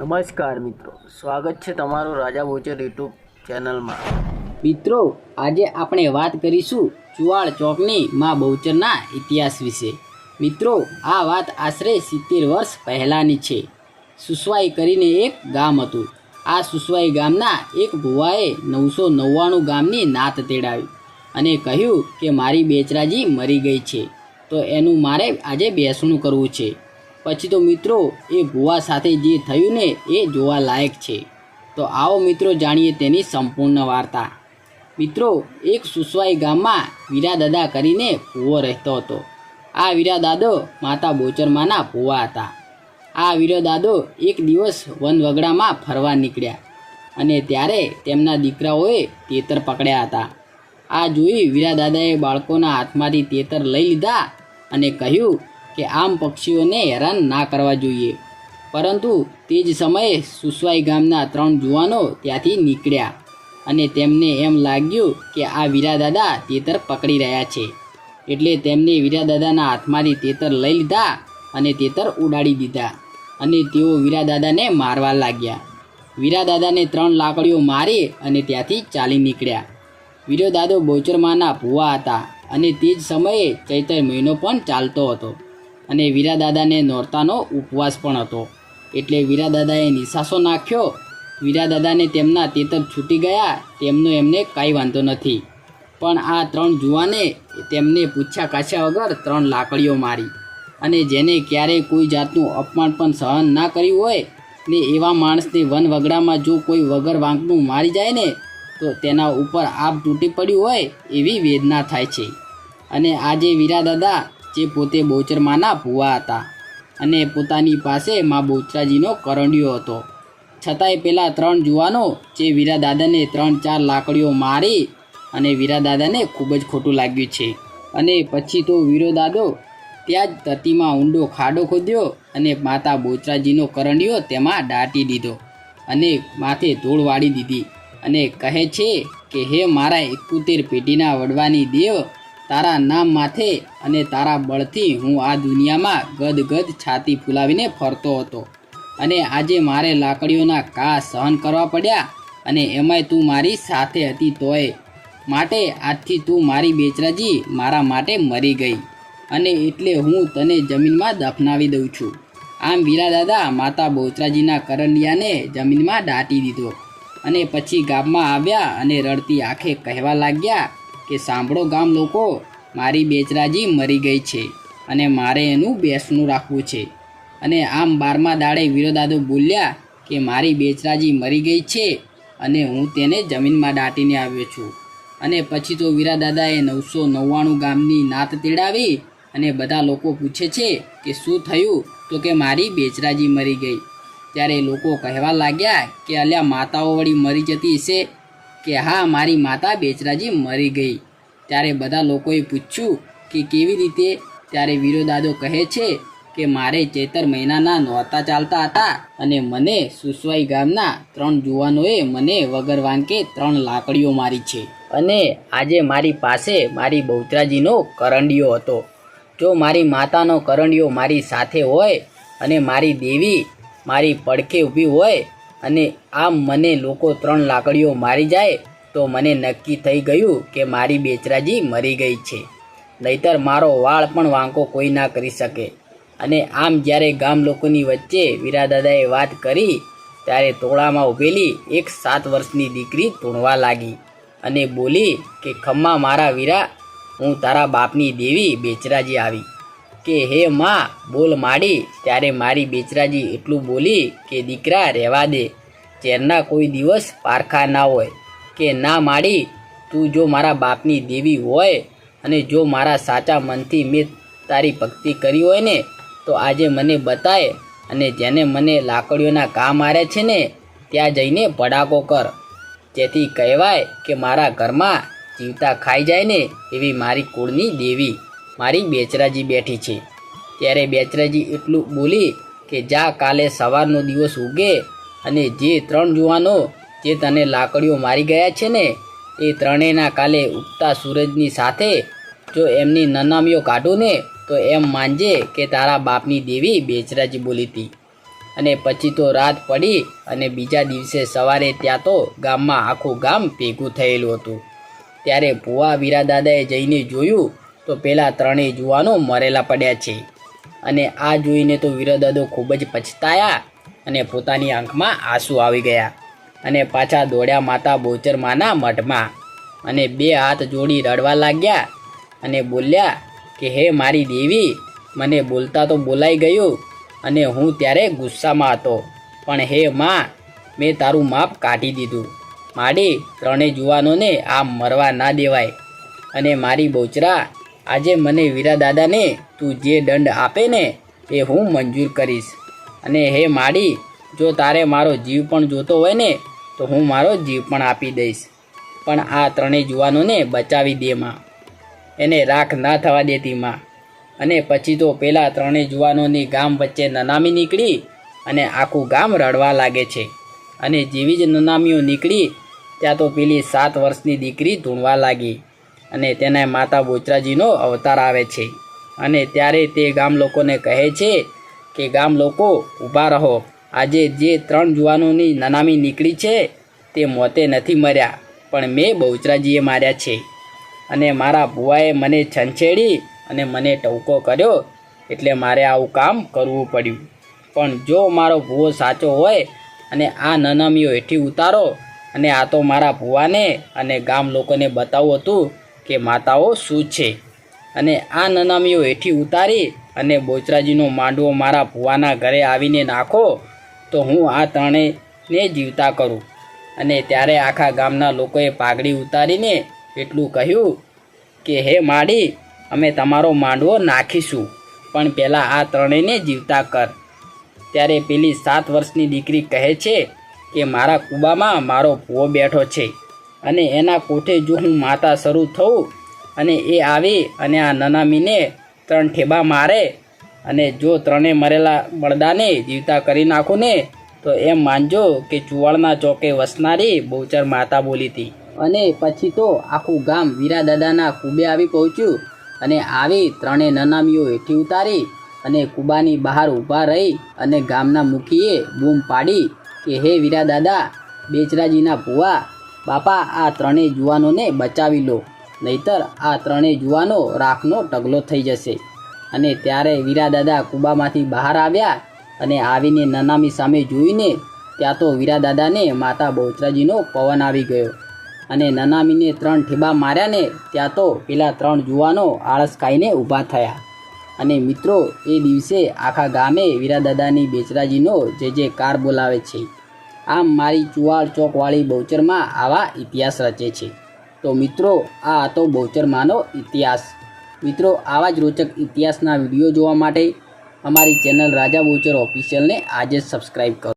નમસ્કાર મિત્રો, સ્વાગત છે તમારું રાજા બોચર યુટ્યુબ ચેનલમાં. મિત્રો, આજે આપણે વાત કરીશું ચુવાડ ચોકની મા બહુચરના ઇતિહાસ વિશે. મિત્રો, આ વાત આશરે સિત્તેર વર્ષ પહેલાંની છે. સુસવાઈ કરીને એક ગામ હતું. આ સુસવાઈ ગામના એક ભુવાએ નવસો નવ્વાણું ગામની નાત તેડાવી અને કહ્યું કે મારી બેચરાજી મરી ગઈ છે, તો એનું મારે આજે બેસણું કરવું છે. પછી તો મિત્રો, એ ભુવા સાથે જે થયું ને, એ જોવા લાયક છે. તો આવો મિત્રો જાણીએ તેની સંપૂર્ણ વાર્તા. મિત્રો, એક સુસવાઈ ગામમાં વીરા દાદા કરીને ભૂવો રહેતો હતો. આ વીરા દાદો માતા બોચરમાના ભૂવા હતા. આ વીરો દાદો એક દિવસ વનવગડામાં ફરવા નીકળ્યા અને ત્યારે તેમના દીકરાઓએ તેતર પકડ્યા હતા. આ જોઈ વીરા દાદાએ બાળકોના હાથમાંથી તેતર લઈ લીધા અને કહ્યું કે આમ પક્ષીઓને હેરાન ના કરવા જોઈએ. પરંતુ તે જ સમયે સુસવાઈ ગામના ત્રણ જુવાનો ત્યાંથી નીકળ્યા અને તેમને એમ લાગ્યું કે આ વીરા દાદા તેતર પકડી રહ્યા છે. એટલે તેમને વીરાદાદાના હાથમાંથી તેતર લઈ લીધા અને તેતર ઉડાડી દીધા અને તેઓ વીરાદાદાને મારવા લાગ્યા. વીરાદાદાને ત્રણ લાકડીઓ મારી અને ત્યાંથી ચાલી નીકળ્યા. વીરોદાદો બોચરમાના ભુવા હતા અને તે જ સમયે ચૈતર મહિનો પણ ચાલતો હતો. અને વીરા દાદાને નોરતાનો ઉપવાસ પણ હતો. એટલે વીરા દાદાએ નિશાસો નાખ્યો. વીરા દાદાને તેમના તેતર છૂટી ગયા, તેમનો એમને કાંઈ વાંધો નથી. પણ આ ત્રણ જુવાને તેમને પૂછ્યા કાછ્યા વગર ત્રણ લાકડીઓ મારી. અને જેને ક્યારેય કોઈ જાતનું અપમાન પણ સહન ના કર્યું હોય, ને એવા માણસને વન વગડામાં જો કોઈ વગર વાંકનું મારી જાય ને, તો તેના ઉપર આપ તૂટી પડ્યું હોય એવી વેદના થાય છે. અને આજે વીરા દાદા જે પોતે બોચરમાના ભુવા હતા અને પોતાની પાસે મા બોચરાજીનો કરંડિયો હતો. છતાંય પેલા ત્રણ જુવાનો, જે વીરા દાદાને ત્રણ ચાર લાકડીઓ મારી અને વીરા દાદાને ખૂબ જ ખોટું લાગ્યું છે. અને પછી તો વીરો ત્યાં જ ધરતીમાં ઊંડો ખાડો ખોદ્યો અને માતા બોચરાજીનો કરંડિયો તેમાં દાટી દીધો અને માથે ધૂળ વાળી દીધી અને કહે છે કે, હે મારા એકોતેર પેઢીના વડવાની દેવ તારા નામ માથે અને તારા બળથી હું આ દુનિયામાં ગદગદ છાતી ફૂલાવીને ફરતો હતો. અને આજે મારે લાકડીઓના કા સહન કરવા પડ્યા અને એમાંય તું મારી સાથે હતી તોય. માટે આજથી તું મારી બેચરાજી મારા માટે મરી ગઈ અને એટલે હું તને જમીનમાં દફનાવી દઉં છું. આમ વીરા દાદા માતા બોચરાજીના કરંડિયાને જમીનમાં દાટી દીધો અને પછી ગામમાં આવ્યા અને રડતી આંખે કહેવા લાગ્યા કે સાંભળો ગામ લોકો, મારી બેચરાજી મરી ગઈ છે અને મારે એનું બેસનું રાખવું છે. અને આમ બારમા દાડે વિરોદાદો બોલ્યા કે મારી બેચરાજી મરી ગઈ છે અને હું તેને જમીનમાં દાટીને આવ્યો છું. અને પછી તો વીરાદાદાએ નવસો નવ્વાણું ગામની નાત તેડાવી અને બધા લોકો પૂછે છે કે શું થયું? તો કે મારી બેચરાજી મરી ગઈ. ત્યારે લોકો કહેવા લાગ્યા કે અલ્યા માતાઓ વળી મરી જતી હશે કે હા, મારી માતા બેચરાજી મરી ગઈ. ત્યારે બધા લોકોએ પૂછ્યું કે કેવી રીતે? ત્યારે વીરોદાદો કહે છે કે મારે ચેતર મહિનાના નહોતા ચાલતા હતા અને મને સુસવાઈ ગામના ત્રણ જુવાનોએ મને વગર વાંકે ત્રણ લાકડીઓ મારી છે. અને આજે મારી પાસે મારી બહુચરાજીનો કરંડિયો હતો. જો મારી માતાનો કરંડિયો મારી સાથે હોય અને મારી દેવી મારી પડખે ઊભી હોય અને આમ મને લોકો ત્રણ લાકડીઓ મારી જાય, તો મને નક્કી થઈ ગયું કે મારી બેચરાજી મરી ગઈ છે. નહીતર મારો વાળ પણ વાંકો કોઈ ના કરી શકે. અને આમ જ્યારે ગામ લોકોની વચ્ચે વીરાદાદાએ વાત કરી, ત્યારે તોળામાં ઊભેલી એક સાત વર્ષની દીકરી તોડવા લાગી અને બોલી કે ખમ્મા મારા વીરા, હું તારા બાપની દેવી બેચરાજી આવી. કે, હે માં, બોલ માડી. ત્યારે મારી બેચરાજી એટલું બોલી કે, દીકરા, રહેવા દે. ઝેરના કોઈ દિવસ પારખા ના હોય. કે, ના માડી, તું જો મારા બાપની દેવી હોય અને જો મારા સાચા મનથી મેં તારી ભક્તિ કરી હોય ને, તો આજે મને બતાય અને જેને મને લાકડીઓના કામ મારે છે ને, ત્યાં જઈને ભડાકો કર. જેથી કહેવાય કે મારા ઘરમાં જીવતા ખાઈ જાય ને, એવી મારી કુળની દેવી. મારી બેચરાજી બેઠી છે. ત્યારે બેચરાજી એટલું બોલી કે જા કાલે સવારનો દિવસ ઉગે અને જે ત્રણ જુવાનો જે તને લાકડીઓ મારી ગયા છે ને, એ ત્રણેયના કાલે ઉગતા સૂરજની સાથે જો એમની નનામીઓ કાઢું ને, તો એમ માનજે કે તારા બાપની દેવી બેચરાજી બોલી હતી. અને પછી તો રાત પડી અને બીજા દિવસે સવારે ત્યાં તો ગામમાં આખું ગામ ભેગું થયેલું હતું. ત્યારે ભુવા વીરા દાદાએ જઈને જોયું તો પેલા ત્રણેય જુવાનો મરેલા પડ્યા છે. અને આ જોઈને તો વીરદાદો ખૂબ જ પછતાયા અને પોતાની આંખમાં આંસુ આવી ગયા અને પાછા દોડ્યા માતા બોચરમાના મઠમાં અને બે હાથ જોડી રડવા લાગ્યા અને બોલ્યા કે, હે મારી દેવી, મને બોલતા તો બોલાઈ ગયું અને હું ત્યારે ગુસ્સામાં હતો. પણ હે માં, મેં તારું માપ કાઢી દીધું. માડી, ત્રણેય જુવાનોને આમ મરવા ના દેવાય અને મારી બોચરા આજે મને વીરા દાદાને તું જે દંડ આપે ને એ હું મંજૂર કરીશ. અને હે માડી, જો તારે મારો જીવ પણ જોતો હોય ને, તો હું મારો જીવ પણ આપી દઈશ. પણ આ ત્રણેય જુવાનોને બચાવી દે માં. એને રાખ ના થવા દેતી માં. અને પછી તો પેલા ત્રણેય જુવાનોની ગામ વચ્ચે નનામી નીકળી અને આખું ગામ રડવા લાગે છે. અને જેવી જ નનામીઓ નીકળી, ત્યાં તો પેલી સાત વર્ષની દીકરી ધૂણવા લાગી. અને તેના માતા બોચરાજીનો અવતાર આવે છે. અને ત્યારે તે ગામ લોકોને કહે છે કે, ગામ લોકો, ઊભા રહો. આજે જે ત્રણ જુવાનોની નનામી નીકળી છે, તે મોતે નથી મર્યા, પણ મેં બહુચરાજીએ માર્યા છે. અને મારા ભુવાએ મને છંછેડી અને મને ટવકો કર્યો, એટલે મારે આવું કામ કરવું પડ્યું. પણ જો મારો ભૂવો સાચો હોય અને આ નનામીઓ હેઠી ઉતારો, અને આ તો મારા ભુવાને અને ગામ લોકોને બતાવવું હતું કે માતાઓ શું છે? અને આ નનામીઓ હેઠી ઉતારી અને બોચરાજીનો માંડવો મારા ભુવાના ઘરે આવીને નાખો, તો હું આ ત્રણેયને જીવતા કરું. અને ત્યારે આખા ગામના લોકોએ પાઘડી ઉતારીને એટલું કહ્યું કે, હે માડી, અમે તમારો માંડવો નાખીશું, પણ પહેલાં આ ત્રણેયને જીવતા કર. ત્યારે પેલી સાત વર્ષની દીકરી કહે છે કે, મારા કૂબામાં મારો ભૂવો બેઠો છે. અને એના કોઠે જો હું માતા શરૂ થઉં અને એ આવી અને આ નનામીને ત્રણ ઠેબા મારે અને જો ત્રણે મરેલા બળદાને જીવતા કરી નાખું ને તો એમ માનજો કે ચુવાડના ચોકે વસનારી બહુચર માતા બોલી હતી. અને પછી તો આખું ગામ વીરા દાદાના કુબે આવી પહોંચ્યું અને આવી ત્રણે નનામીઓ હેઠી ઉતારી અને કુબાની બહાર ઊભા રહી અને ગામના મુખીએ બૂમ પાડી કે, હે વીરા દાદા બેચરાજીના ભુવા બાપા, આ ત્રણેય જુવાનોને બચાવી લો. નહીતર આ ત્રણેય જુવાનો રાખનો ટગલો થઈ જશે. અને ત્યારે વીરા દાદા કુબામાંથી બહાર આવ્યા અને આવીને નનામી સામે જોઈને ત્યાં તો વીરાદાદાને માતા બહુચરાજીનો પવન આવી ગયો. અને નનામીને ત્રણ ઠેબા માર્યા ને ત્યાં તો પેલા ત્રણ જુવાનો આળસ ખાઈને ઊભા થયા. અને મિત્રો, એ દિવસે આખા ગામે વીરા દાદાની બેચરાજીનો જે જે કાર બોલાવે છે. આમ મારી ચુવાડ ચોકવાળી બહુચરમાં આવા ઇતિહાસ રચે છે. તો મિત્રો, આ હતો બહુચરમાંનો ઇતિહાસ. મિત્રો, આવા જ રોચક ઇતિહાસના વીડિયો જોવા માટે અમારી ચેનલ રાજા બહુચર ઓફિશિયલને આજે જ સબસ્ક્રાઈબ કરો.